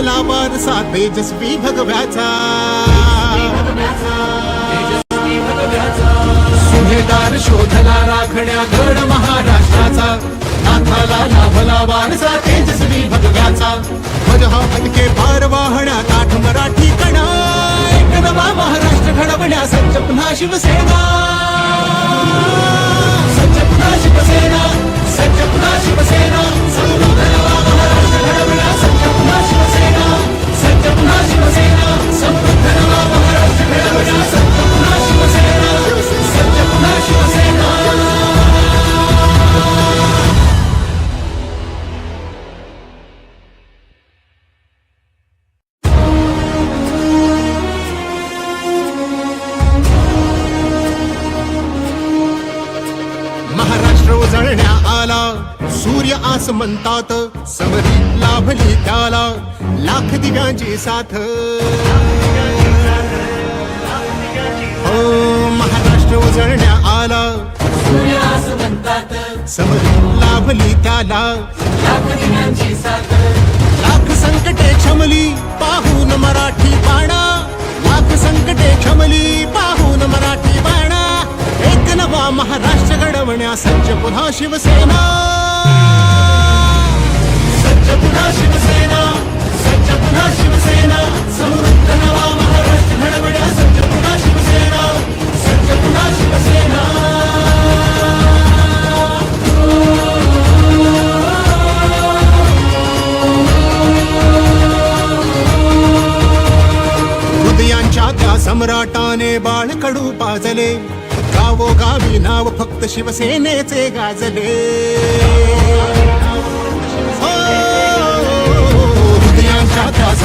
लाभला वारसा तेजस्वी भगव्याचा सुभेदार शोधला राखण्या गड महाराष्ट्राचा। नाथाला लाभला वारसा तेजस्वी भगव्याचा ध्वज हा पदके पार वाहण्या काठ मराठी कणा। नवा महाराष्ट्र घडवण्या सज्ज पुन्हा शिवसेना। सज्ज पुन्हा शिवसेना सज्ज पुन्हा शिवसेना साथ। हो महाराष्ट्र उजळण्या आला। समरी लाभली त्याला। लाख संकटे क्षमली पाहून मराठी बाणा। लाख संकटे क्षमली पाहून मराठी बाणा। एक नवा महाराष्ट्र घडवण्या सज्ज पुन्हा शिवसेना। सज्ज पुन्हा शिवसेना। पुन्हा शिवसेना समृद्ध नवा महाराष्ट्र घडवण्या सज्ज पुन्हा शिवसेना सज्ज पुन्हा शिवसेना. हृदयांच्या त्या सम्राटाने बाळकडू पाजले. गावोगावी नाव फक्त शिवसेनेचे गाजले.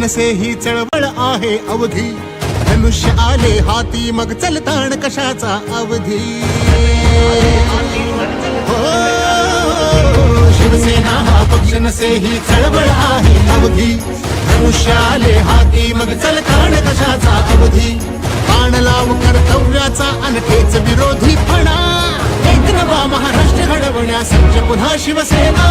नसे ही चळवळ आहे अवधी. धनुष्य आले हाती मग चलताण कशाचा अवधी? हो, शिवसेना हा पक्ष नसे ही चळवळ आहे अवधी. धनुष्य आले हाती मग चलताण कशाचा अवधी? बाण लाव कर्तव्याचा अनखेच विरोधी फणा. एक नवा महाराष्ट्र घडवण्यास पुन्हा शिवसेना.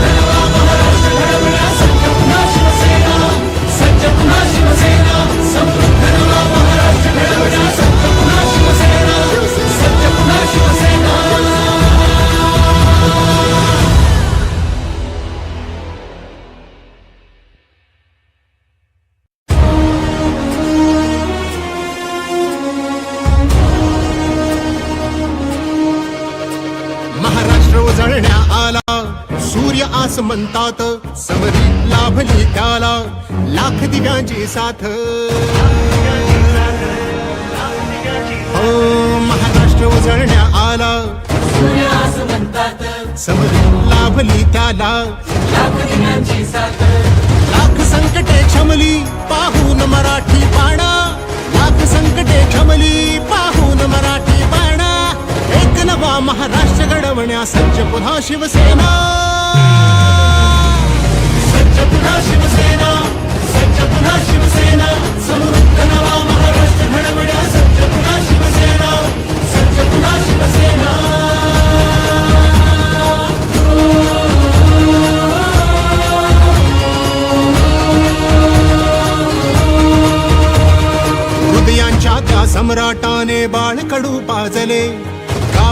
सूर्य म्हणतात. समरी लाभली त्याला. लाख दिव्यांची साथ. हो महाराष्ट्र उजळण्या आला. समरी लाभली त्याला. लाख संकटे क्षमली पाहून मराठी पाडा लाख संकटे क्षमली पाहून मराठी पाडा एक नवा महाराष्ट्र घडवण्या सज्ज पुन्हा शिवसेना. हृदयांच्या त्या सम्राटाने बाळकडू पाजले.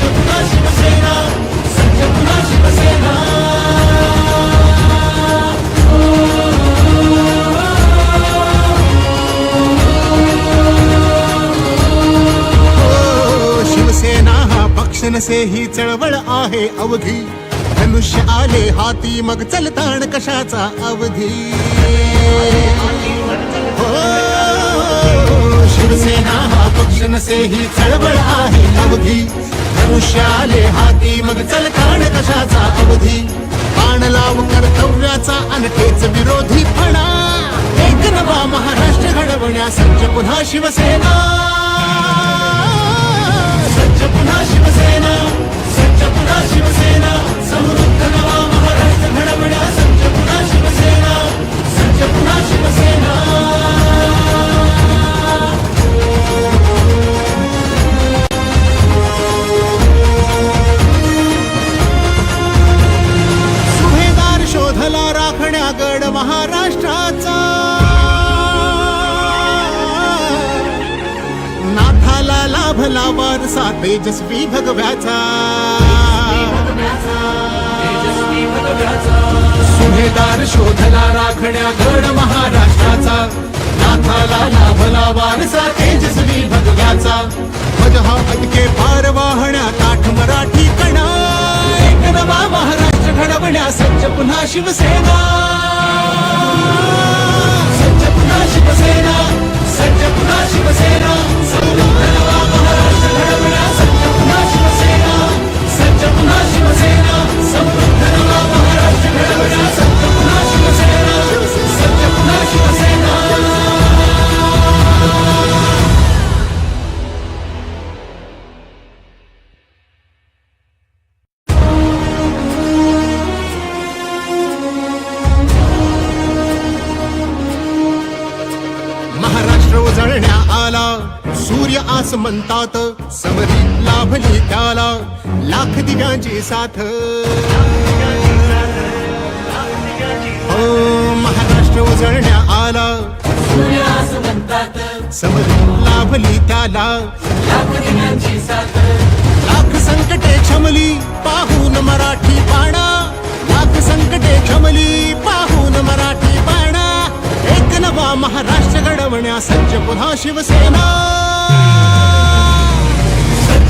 से हो, शिवसेना ही चळवळ आहे अवधी. धनुष्य आले हाती मग चलताण कशाचा अवधी? शिवसेना हा पक्ष नसे ही चळवळ आहे अवधी. धनुष्याले हाती मग चलताण कशाचा अवधी? बाण लाव कर्तव्याचा अनकेच विरोधी फणा. एक नवा महाराष्ट्र घडवण्यास सज्ज पुन्हा शिवसेना. सुभेदार शोधला राखण्या गड महाराष्ट्राचा. नाथाला लाभला वारसा तेजस्वी भगव्याचा. ध्वज हा अटके पार वाहण्या काठ मराठी कणा एक नवा महाराष्ट्र घडवण्या सज्ज पुन्हा शिवसेना. सज्ज पुन्हा शिवसेना सज्ज पुन्हा शिवसेना. नवा महाराष्ट्र घडवण्या सज्ज पुन्हा शिवसेना सज्ज पुन्हा शिवसेना. महाराष्ट्र उजळण्या आला. सूर्य म्हणतात लाभली लाख दिव्यांची साथ. हो, महाराष्ट्र उजळण्या आला. समजून लाभली त्याला. लाख लाख संकटे क्षमली पाहून मराठी पाणा लाख संकटे क्षमली पाहून मराठी पाणा एक नवा महाराष्ट्र घडवण्या सज्ज पुन्हा शिवसेना.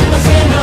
शिवसेना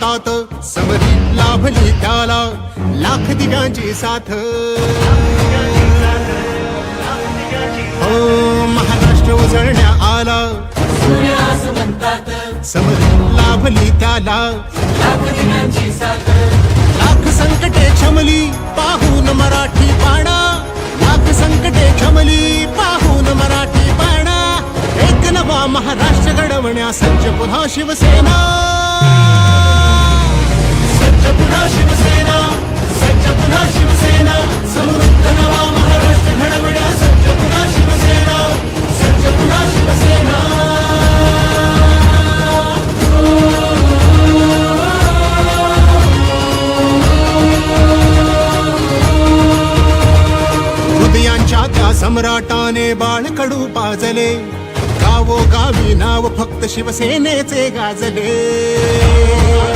म्हणतात समरी लाभली त्याला लाख दिगांची साथ. हो महाराष्ट्र उजळण्या आला. समरी लाभली त्याला लाख संकटे क्षमली पाहून मराठी पाडा लाख संकटे क्षमली पाहून मराठी पाडा एक नवा महाराष्ट्र घडवण्या सज्ज पुन्हा शिवसेना. सम्राटाने बाळकडू पाजले. गावो गावी नाव फक्त शिवसेनेचे गाजले.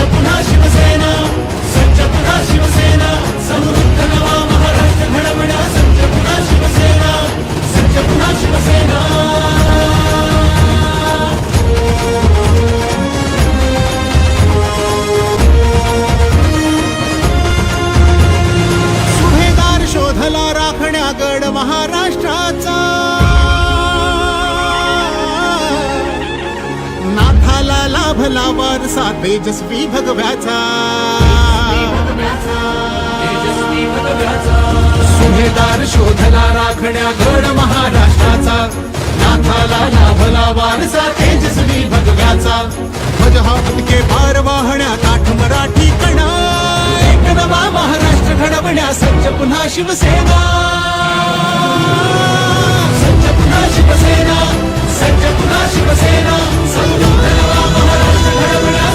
सज्ज पुन्हा शिवसेना सज्ज पुन्हा शिवसेना समृद्ध तेजस्वी भगव्याचा. सुभेदार शोधला राखण्या गड महाराष्ट्राचा. नाथाला लाभला वारसा तेजस्वी भगव्याचा. ध्वज हा फटके भार वाहण्या काठ मराठी कणा. एक नवा महाराष्ट्र घडवण्या सज्ज पुन्हा शिवसेना. सज्ज पुन्हा शिवसेना सज्ज पुन्हा शिवसेना. संयुक्त नवा महाराष्ट्र घडवण्या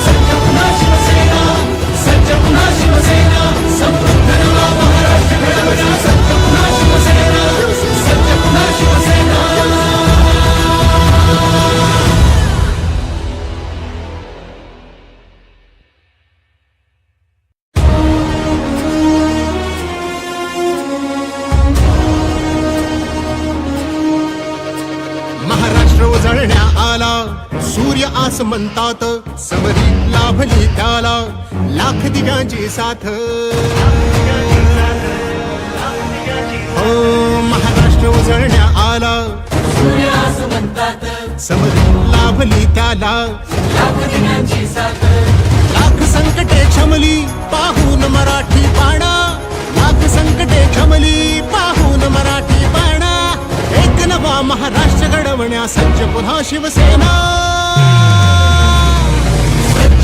शिवसेना सूर्य म्हणतात. समरी लाभली त्याला लाख दिव्यांची साथ. हो महाराष्ट्र उजळण्या आला. समरी लाभली त्याला लाख लाख संकटे क्षमली पाहून मराठी पाणा लाख संकटे क्षमली पाहून मराठी पाणा एक नवा महाराष्ट्र घडवण्या सज्ज पुन्हा शिवसेना.